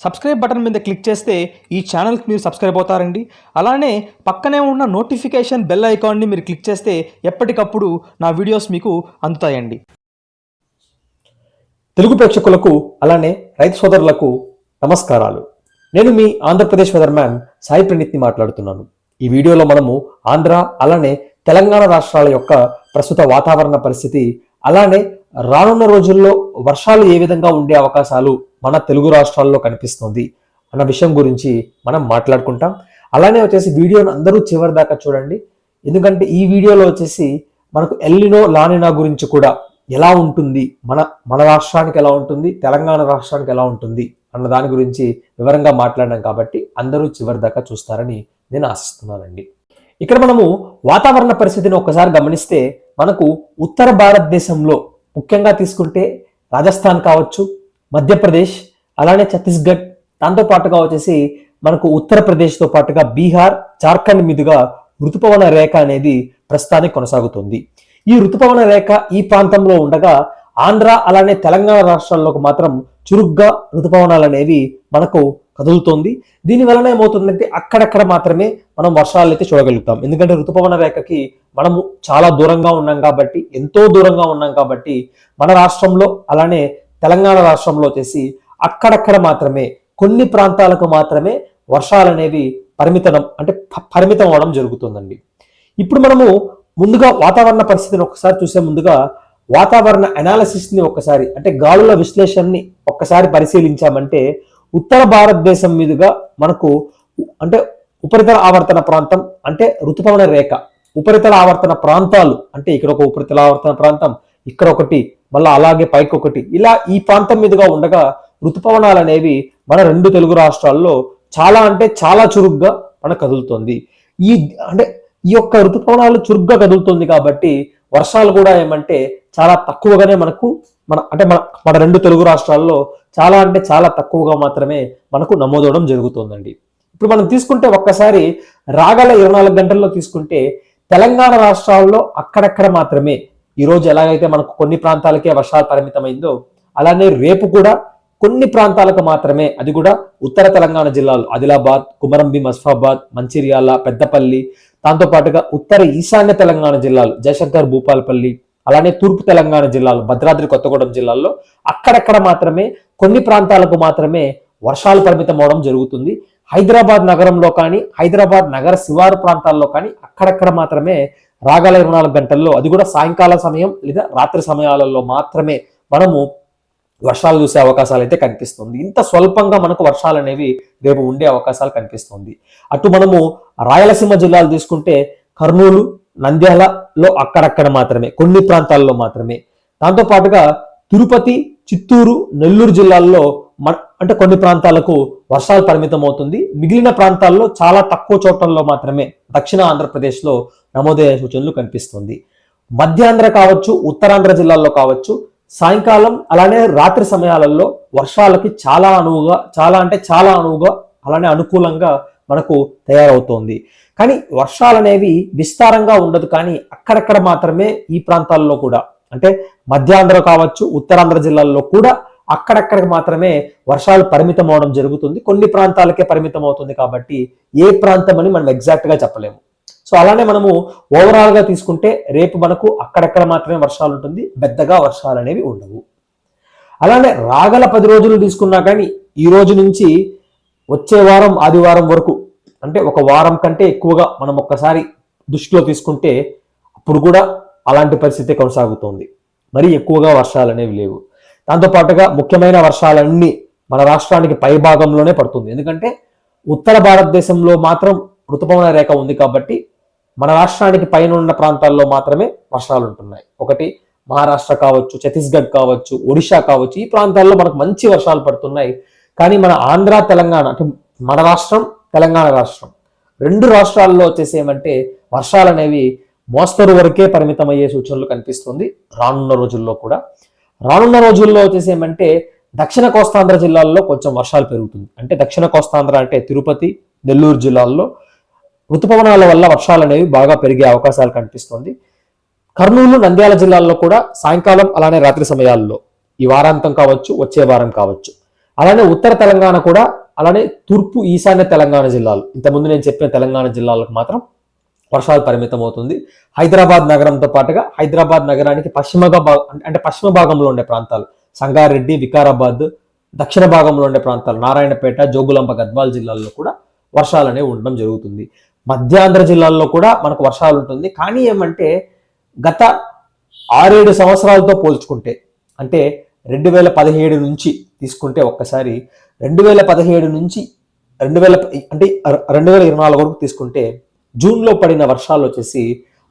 Subscribe button మీద click చేస్తే ఈ ఛానల్కి మీరు సబ్స్క్రైబ్ అవుతారండి. అలానే పక్కనే ఉన్న నోటిఫికేషన్ బెల్ ఐకాన్ని మీరు క్లిక్ చేస్తే ఎప్పటికప్పుడు నా వీడియోస్ మీకు అందుతాయండి. తెలుగు ప్రేక్షకులకు అలానే రైతు సోదరులకు నమస్కారాలు. నేను మీ ఆంధ్రప్రదేశ్ వెదర్ మ్యాన్ సాయి ప్రణీత్ని మాట్లాడుతున్నాను. ఈ వీడియోలో మనము ఆంధ్ర అలానే తెలంగాణ రాష్ట్రాల యొక్క ప్రస్తుత వాతావరణ పరిస్థితి అలానే రానున్న రోజుల్లో వర్షాలు ఏ విధంగా ఉండే అవకాశాలు మన తెలుగు రాష్ట్రాల్లో కనిపిస్తుంది అన్న విషయం గురించి మనం మాట్లాడుకుంటాం. అలానే వచ్చేసి వీడియోను అందరూ చివరి దాకా చూడండి. ఎందుకంటే ఈ వీడియోలో వచ్చేసి మనకు ఎల్లినో లానినా గురించి కూడా ఎలా ఉంటుంది మన మన రాష్ట్రానికి ఎలా ఉంటుంది తెలంగాణ రాష్ట్రానికి ఎలా ఉంటుంది అన్న దాని గురించి వివరంగా మాట్లాడడం కాబట్టి అందరూ చివరి దాకా చూస్తారని నేను ఆశిస్తున్నానండి. ఇక్కడ మనము వాతావరణ పరిస్థితిని ఒకసారి గమనిస్తే మనకు ఉత్తర భారతదేశంలో ముఖ్యంగా తీసుకుంటే రాజస్థాన్ కావచ్చు మధ్యప్రదేశ్ అలానే ఛత్తీస్గఢ్ దాంతో పాటుగా వచ్చేసి మనకు ఉత్తరప్రదేశ్తో పాటుగా బీహార్ జార్ఖండ్ మీదుగా ఋతుపవన రేఖ అనేది ప్రస్తుతానికి కొనసాగుతుంది. ఈ ఋతుపవన రేఖ ఈ ప్రాంతంలో ఉండగా ఆంధ్ర అలానే తెలంగాణ రాష్ట్రాల్లోకి మాత్రం చురుగ్గా ఋతుపవనాలు అనేవి మనకు కదులుతోంది. దీని వలన ఏమవుతుందంటే అక్కడక్కడ మాత్రమే మనం వర్షాలు అయితే చూడగలుగుతాం. ఎందుకంటే ఋతుపవన రేఖకి మనము చాలా దూరంగా ఉన్నాం కాబట్టి ఎంతో దూరంగా ఉన్నాం కాబట్టి మన రాష్ట్రంలో అలానే తెలంగాణ రాష్ట్రంలో వచ్చేసి అక్కడక్కడ మాత్రమే కొన్ని ప్రాంతాలకు మాత్రమే వర్షాలు అనేవి పరిమితం అంటే ప- పరిమితం అవడం జరుగుతుందండి. ఇప్పుడు మనము ముందుగా వాతావరణ పరిస్థితిని ఒకసారి చూసే ముందుగా వాతావరణ అనాలిసిస్ ఒకసారి ఒక్కసారి అంటే గాలుల విశ్లేషణని ఒక్కసారి పరిశీలించామంటే ఉత్తర భారతదేశం మీదుగా మనకు అంటే ఉపరితల ఆవర్తన ప్రాంతం అంటే ఋతుపవన రేఖ. ఉపరితల ఆవర్తన ప్రాంతాలు అంటే ఇక్కడ ఒక ఉపరితల ఆవర్తన ప్రాంతం ఇక్కడ ఒకటి మళ్ళీ అలాగే పైకి ఒకటి ఇలా ఈ ప్రాంతం మీదుగా ఉండగా ఋతుపవనాలు అనేవి మన రెండు తెలుగు రాష్ట్రాల్లో చాలా అంటే చాలా చురుగ్గా మన కదులుతుంది. ఈ అంటే ఈ యొక్క ఋతుపవనాలు చురుగ్గా కదులుతుంది కాబట్టి వర్షాలు కూడా ఏమంటే చాలా తక్కువగానే మనకు మన అంటే మన మన రెండు తెలుగు రాష్ట్రాల్లో చాలా అంటే చాలా తక్కువగా మాత్రమే మనకు నమోదవడం జరుగుతుందండి. ఇప్పుడు మనం తీసుకుంటే ఒక్కసారి రాగల ఇరవై నాలుగు గంటల్లో తీసుకుంటే తెలంగాణ రాష్ట్రాల్లో అక్కడక్కడ మాత్రమే ఈ రోజు ఎలాగైతే మనకు కొన్ని ప్రాంతాలకే వర్షాలు పరిమితమైందో అలానే రేపు కూడా కొన్ని ప్రాంతాలకు మాత్రమే అది కూడా ఉత్తర తెలంగాణ జిల్లాలు ఆదిలాబాద్ కుమరంభీం మస్ఫాబాద్ మంచిర్యాల పెద్దపల్లి దాంతో పాటుగా ఉత్తర ఈశాన్య తెలంగాణ జిల్లాలు జయశంకర్ భూపాలపల్లి అలానే తూర్పు తెలంగాణ జిల్లాలు భద్రాద్రి కొత్తగూడెం జిల్లాల్లో అక్కడక్కడ మాత్రమే కొన్ని ప్రాంతాలకు మాత్రమే వర్షాలు పరిమితం అవడం జరుగుతుంది. హైదరాబాద్ నగరంలో కానీ హైదరాబాద్ నగర శివారు ప్రాంతాల్లో కానీ అక్కడక్కడ మాత్రమే రాగాల ఇరవై నాలుగు గంటల్లో అది కూడా సాయంకాల సమయం లేదా రాత్రి సమయాలలో మాత్రమే మనము వర్షాలు చూసే అవకాశాలు అయితే కనిపిస్తుంది. ఇంత స్వల్పంగా మనకు వర్షాలు అనేవి రేపు ఉండే అవకాశాలు కనిపిస్తుంది. అటు మనము రాయలసీమ జిల్లాలు తీసుకుంటే కర్నూలు నంద్యాలలో అక్కడక్కడ మాత్రమే కొన్ని ప్రాంతాల్లో మాత్రమే. దాంతో పాటుగా తిరుపతి చిత్తూరు నెల్లూరు జిల్లాల్లో మ- అంటే కొన్ని ప్రాంతాలకు వర్షాలు పరిమితం అవుతుంది మిగిలిన ప్రాంతాల్లో చాలా తక్కువ చోట్లలో మాత్రమే దక్షిణ ఆంధ్రప్రదేశ్లో నమోదయ్యే సూచనలు కనిపిస్తుంది. మధ్యాంధ్ర కావచ్చు ఉత్తరాంధ్ర జిల్లాల్లో కావచ్చు సాయంకాలం అలానే రాత్రి సమయాలలో వర్షాలకి చాలా అనువుగా చాలా అంటే చాలా అనువుగా అలానే అనుకూలంగా మనకు తయారవుతోంది. కానీ వర్షాలు అనేవి విస్తారంగా ఉండదు కానీ అక్కడక్కడ మాత్రమే ఈ ప్రాంతాల్లో కూడా. అంటే మధ్యాంధ్ర కావచ్చు ఉత్తరాంధ్ర జిల్లాల్లో కూడా అక్కడక్కడికి మాత్రమే వర్షాలు పరిమితం అవడం జరుగుతుంది. కొన్ని ప్రాంతాలకే పరిమితం అవుతుంది కాబట్టి ఏ ప్రాంతం అని మనం ఎగ్జాక్ట్గా చెప్పలేము. సో అలానే మనము ఓవరాల్గా తీసుకుంటే రేపు మనకు అక్కడక్కడ మాత్రమే వర్షాలు ఉంటుంది పెద్దగా వర్షాలు అనేవి ఉండవు. అలానే రాగల పది రోజులు తీసుకున్నా కానీ ఈ రోజు నుంచి వచ్చే వారం ఆదివారం వరకు అంటే ఒక వారం కంటే ఎక్కువగా మనం ఒక్కసారి దృష్టిలో తీసుకుంటే అప్పుడు కూడా అలాంటి పరిస్థితి కొనసాగుతోంది. మరి ఎక్కువగా వర్షాలు అనేవి లేవు. దాంతో పాటుగా ముఖ్యమైన వర్షాలన్నీ మన రాష్ట్రానికి పై భాగంలోనే పడుతుంది. ఎందుకంటే ఉత్తర భారతదేశంలో మాత్రం ఋతుపవన రేఖ ఉంది కాబట్టి మన రాష్ట్రానికి పైన ఉన్న ప్రాంతాల్లో మాత్రమే వర్షాలు ఉంటున్నాయి. ఒకటి మహారాష్ట్ర కావచ్చు ఛత్తీస్గఢ్ కావచ్చు ఒడిశా కావచ్చు ఈ ప్రాంతాల్లో మనకు మంచి వర్షాలు పడుతున్నాయి. కానీ మన ఆంధ్ర తెలంగాణ అంటే మన రాష్ట్రం తెలంగాణ రాష్ట్రం. రెండు రాష్ట్రాల్లో వచ్చేసి ఏమంటే వర్షాలు అనేవి మోస్తరు వరకే పరిమితమయ్యే సూచనలు కనిపిస్తుంది రానున్న రోజుల్లో కూడా. రానున్న రోజుల్లో వచ్చేసి ఏమంటే దక్షిణ కోస్తాంధ్ర జిల్లాల్లో కొంచెం వర్షాలు పెరుగుతుంది. అంటే దక్షిణ కోస్తాంధ్ర అంటే తిరుపతి నెల్లూరు జిల్లాల్లో ఋతుపవనాల వల్ల వర్షాలు అనేవి బాగా పెరిగే అవకాశాలు కనిపిస్తుంది. కర్నూలు నంద్యాల జిల్లాల్లో కూడా సాయంకాలం అలానే రాత్రి సమయాల్లో ఈ వారాంతం కావచ్చు వచ్చే వారం కావచ్చు. అలానే ఉత్తర తెలంగాణ కూడా అలానే తూర్పు ఈశాన్య తెలంగాణ జిల్లాలు. ఇంతకుముందు నేను చెప్పిన తెలంగాణ జిల్లాలకు మాత్రం వర్షాలు పరిమితం అవుతుంది. హైదరాబాద్ నగరంతో పాటుగా హైదరాబాద్ నగరానికి పశ్చిమగా అంటే పశ్చిమ భాగంలో ఉండే ప్రాంతాలు సంగారెడ్డి వికారాబాద్ దక్షిణ భాగంలో ఉండే ప్రాంతాలు నారాయణపేట జోగులాంబ గద్వాల్ జిల్లాల్లో కూడా వర్షాలు అనేవి ఉండడం జరుగుతుంది. మధ్యాంధ్ర జిల్లాల్లో కూడా మనకు వర్షాలు ఉంటుంది. కానీ ఏమంటే గత ఆరేడు సంవత్సరాలతో పోల్చుకుంటే అంటే రెండు వేల పదిహేడు నుంచి తీసుకుంటే ఒక్కసారి రెండు వేల పదిహేడు నుంచి రెండు వేల అంటే రెండు వేల ఇరవై నాలుగు వరకు తీసుకుంటే జూన్లో పడిన వర్షాలు వచ్చేసి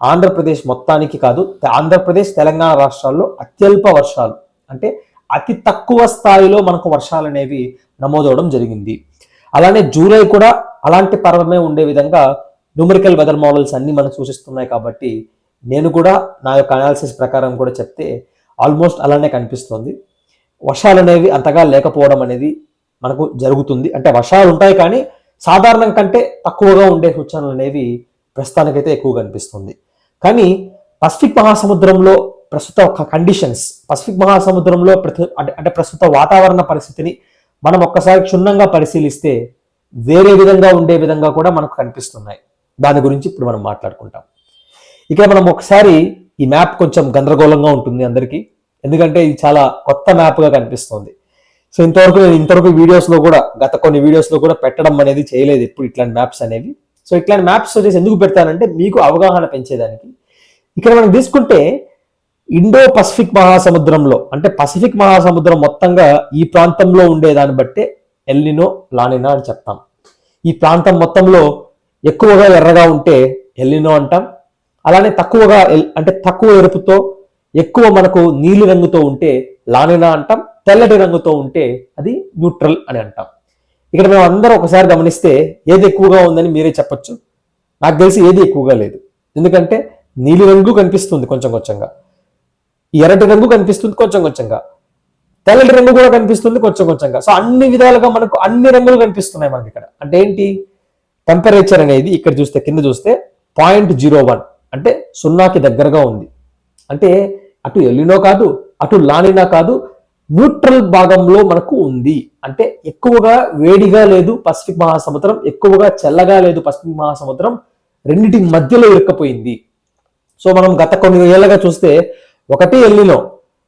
ఆంధ్రప్రదేశ్ మొత్తానికి కాదు ఆంధ్రప్రదేశ్ తెలంగాణ రాష్ట్రాల్లో అత్యల్ప వర్షాలు. అంటే అతి తక్కువ స్థాయిలో మనకు వర్షాలు అనేవి నమోదవడం జరిగింది. అలానే జూలై కూడా అలాంటి పర్వమే ఉండే విధంగా న్యూమరికల్ వెదర్ మోడల్స్ అన్నీ మనకు సూచిస్తున్నాయి కాబట్టి నేను కూడా నా యొక్క అనాలిసిస్ ప్రకారం కూడా చెప్తే ఆల్మోస్ట్ అలానే కనిపిస్తుంది. వర్షాలు అనేవి అంతగా లేకపోవడం అనేది మనకు జరుగుతుంది. అంటే వర్షాలు ఉంటాయి కానీ సాధారణం కంటే తక్కువగా ఉండే సూచనలు అనేవి ప్రస్తుతానికైతే ఎక్కువ కనిపిస్తుంది. కానీ పసిఫిక్ మహాసముద్రంలో ప్రస్తుత ఒక కండిషన్స్ పసిఫిక్ మహాసముద్రంలో ప్రతి- అంటే ప్రస్తుత వాతావరణ పరిస్థితిని మనం ఒక్కసారి క్షుణ్ణంగా పరిశీలిస్తే వేరే విధంగా ఉండే విధంగా కూడా మనకు కనిపిస్తున్నాయి. దాని గురించి ఇప్పుడు మనం మాట్లాడుకుంటాం. ఇక మనం ఒకసారి ఈ మ్యాప్ కొంచెం గందరగోళంగా ఉంటుంది అందరికీ. ఎందుకంటే ఇది చాలా కొత్త మ్యాప్గా కనిపిస్తుంది. సో ఇంతవరకు నేను ఇంతవరకు వీడియోస్లో కూడా గత కొన్ని వీడియోస్లో కూడా పెట్టడం అనేది చేయలేదు ఎప్పుడు ఇట్లాంటి మ్యాప్స్ అనేవి. సో ఇట్లాంటి మ్యాప్స్ వచ్చేసి ఎందుకు పెడతానంటే మీకు అవగాహన పెంచేదానికి. ఇక్కడ మనం తీసుకుంటే ఇండో పసిఫిక్ మహాసముద్రంలో అంటే పసిఫిక్ మహాసముద్రం మొత్తంగా ఈ ప్రాంతంలో ఉండేదాన్ని బట్టే ఎల్లినో లానినా అని చెప్తాం. ఈ ప్రాంతం మొత్తంలో ఎక్కువగా ఎర్రగా ఉంటే ఎల్నినో అంటాం. అలానే తక్కువగా ఎల్- అంటే తక్కువ ఎరుపుతో ఎక్కువ మనకు నీలి రంగుతో ఉంటే లానినా అంటాం. తెల్లటి రంగుతో ఉంటే అది న్యూట్రల్ అని అంటాం. ఇక్కడ మేము అందరం ఒకసారి గమనిస్తే ఏది ఎక్కువగా ఉందని మీరే చెప్పొచ్చు. నాకు తెలిసి ఏది ఎక్కువగా లేదు. ఎందుకంటే నీలి రంగు కనిపిస్తుంది కొంచెం కొంచెంగా. ఎర్రటి రంగు కనిపిస్తుంది కొంచెం కొంచెంగా. తెల్లటి రంగు కూడా కనిపిస్తుంది కొంచెం కొంచెంగా. సో అన్ని విధాలుగా మనకు అన్ని రంగులు కనిపిస్తున్నాయి మనకి ఇక్కడ. అంటే ఏంటి? టెంపరేచర్ అనేది ఇక్కడ చూస్తే కింద చూస్తే పాయింట్ జీరో వన్ అంటే సున్నాకి దగ్గరగా ఉంది. అంటే అటు ఎల్లినో కాదు అటు లానినా కాదు న్యూట్రల్ భాగంలో మనకు ఉంది. అంటే ఎక్కువగా వేడిగా లేదు పసిఫిక్ మహాసముద్రం ఎక్కువగా చల్లగా లేదు పసిఫిక్ మహాసముద్రం రెండింటి మధ్యలో ఇరుక్కపోయింది. సో మనం గత కొన్ని ఏళ్ళగా చూస్తే ఒకటి ఎల్లినో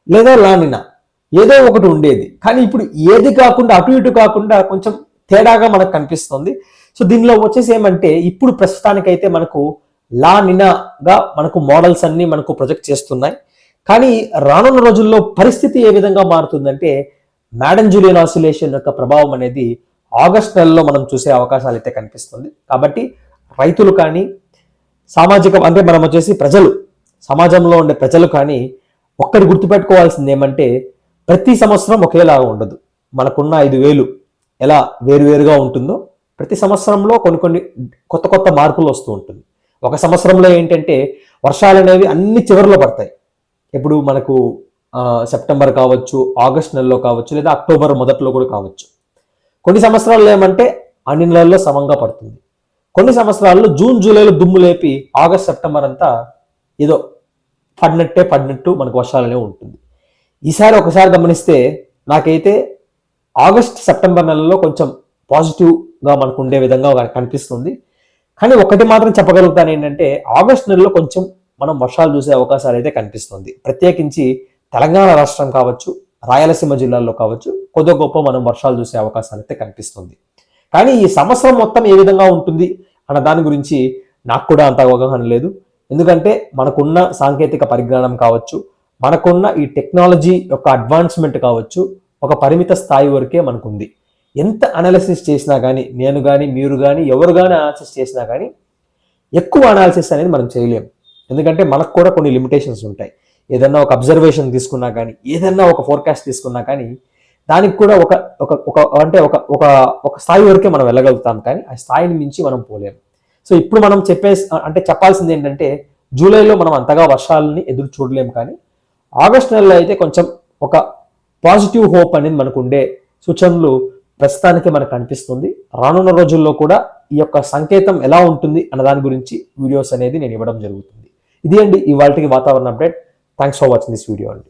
లేదా లానినా ఏదో ఒకటి ఉండేది. కానీ ఇప్పుడు ఏది కాకుండా అటు ఇటు కాకుండా కొంచెం తేడాగా మనకు కనిపిస్తుంది. సో దీనిలో వచ్చేసి ఏమంటే ఇప్పుడు ప్రస్తుతానికైతే మనకు లా నినాగా మనకు మోడల్స్ అన్ని మనకు ప్రొజెక్ట్ చేస్తున్నాయి. కానీ రానున్న రోజుల్లో పరిస్థితి ఏ విధంగా మారుతుందంటే మ్యాడన్ జూలియన్ ఆసిలేషన్ యొక్క ప్రభావం అనేది ఆగస్ట్ నెలలో మనం చూసే అవకాశాలు అయితే కనిపిస్తుంది. కాబట్టి రైతులు కానీ సామాజిక అంటే మనం వచ్చేసి ప్రజలు సమాజంలో ఉండే ప్రజలు కానీ ఒక్కటి గుర్తుపెట్టుకోవాల్సింది ఏమంటే ప్రతి సంవత్సరం ఒకేలాగా ఉండదు. మనకున్న ఐదు వేలు ఎలా వేరువేరుగా ఉంటుందో ప్రతి సంవత్సరంలో కొన్ని కొన్ని కొత్త కొత్త మార్పులు వస్తూ ఉంటుంది. ఒక సంవత్సరంలో ఏంటంటే వర్షాలు అనేవి అన్ని చివరిలో పడతాయి. ఇప్పుడు మనకు సెప్టెంబర్ కావచ్చు ఆగస్ట్ నెలలో కావచ్చు లేదా అక్టోబర్ మొదట్లో కూడా కావచ్చు. కొన్ని సంవత్సరాల్లో ఏమంటే అన్ని నెలల్లో సమంగా పడుతుంది. కొన్ని సంవత్సరాల్లో జూన్ జూలైలో దుమ్ము లేపి ఆగస్ట్ సెప్టెంబర్ అంతా ఏదో పడినట్టే పడినట్టు మనకు వర్షాలు ఉంటుంది. ఈసారి ఒకసారి గమనిస్తే నాకైతే ఆగస్ట్ సెప్టెంబర్ నెలలో కొంచెం పాజిటివ్గా మనకు ఉండే విధంగా కనిపిస్తుంది. కానీ ఒకటి మాత్రం చెప్పగలుగుతాను ఏంటంటే ఆగస్ట్ నెలలో కొంచెం మనం వర్షాలు చూసే అవకాశాలు అయితే కనిపిస్తుంది. ప్రత్యేకించి తెలంగాణ రాష్ట్రం కావచ్చు రాయలసీమ జిల్లాల్లో కావచ్చు కొద్ది గొప్ప మనం వర్షాలు చూసే అవకాశాలు అయితే కనిపిస్తుంది. కానీ ఈ సంవత్సరం మొత్తం ఏ విధంగా ఉంటుంది అన్న దాని గురించి నాకు కూడా అంత అవగాహన లేదు. ఎందుకంటే మనకున్న సాంకేతిక పరిజ్ఞానం కావచ్చు మనకున్న ఈ టెక్నాలజీ యొక్క అడ్వాన్స్మెంట్ కావచ్చు ఒక పరిమిత స్థాయి వరకే మనకుంది. ఎంత అనాలిసిస్ చేసినా కానీ నేను కానీ మీరు కానీ ఎవరు కానీ అనాలిసిస్ చేసినా కానీ ఎక్కువ అనాలిసిస్ అనేది మనం చేయలేం. ఎందుకంటే మనకు కూడా కొన్ని లిమిటేషన్స్ ఉంటాయి. ఏదన్నా ఒక అబ్జర్వేషన్ తీసుకున్నా కానీ ఏదన్నా ఒక ఫోర్కాస్ట్ తీసుకున్నా కానీ దానికి కూడా ఒక ఒక ఒక అంటే ఒక ఒక ఒక స్థాయి వరకే మనం వెళ్ళగలుగుతాం కానీ ఆ స్థాయిని మించి మనం పోలేం. సో ఇప్పుడు మనం చెప్పే అంటే చెప్పాల్సింది ఏంటంటే జూలైలో మనం అంతగా వర్షాలని ఎదురు చూడలేం కానీ ఆగస్ట్ నెలలో అయితే కొంచెం ఒక పాజిటివ్ హోప్ అనేది మనకు ఉండే సూచనలు ప్రస్తుతానికి మనకు కనిపిస్తుంది రానున్న రోజుల్లో కూడా ఈ యొక్క సంకేతం ఎలా ఉంటుంది అన్న దాని గురించి వీడియోస్ అనేది నేను ఇవ్వడం జరుగుతుంది. ఇది అండి ఇవాళకి వాతావరణ update. Thanks for watching this video అండి.